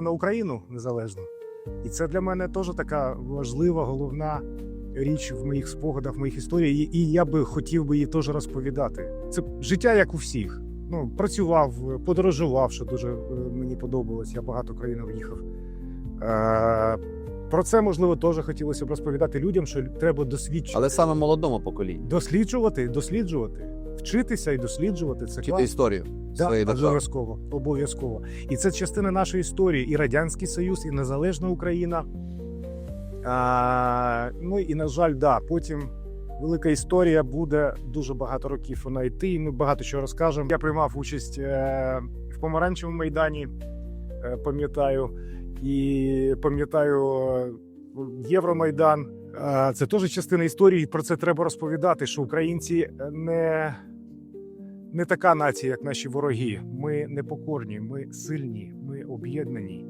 на Україну незалежно. І це для мене теж така важлива, головна річ в моїх спогадах, в моїх історіях. І, і я би хотів би її теж розповідати. Це життя як у всіх. Ну, працював, подорожував, що дуже е, мені подобалось. Я багато країн об'їхав. Е, про це можливо теж хотілося б розповідати людям, що треба досвідчувати. Але саме молодому поколінню. Досліджувати, досліджувати, вчитися і досліджувати це Вчити історію Да, своєї держави. обов'язково, обов'язково. І це частина нашої історії, і Радянський Союз, і Незалежна Україна. А, ну і на жаль, да, потім велика історія буде дуже багато років вона йти, і ми багато чого розкажемо. Я приймав участь е, в помаранчевому майдані, е, пам'ятаю, і пам'ятаю е, Євромайдан. Це теж частина історії. Про це треба розповідати, що українці не не така нація, як наші вороги. Ми непокорні, ми сильні, ми об'єднані.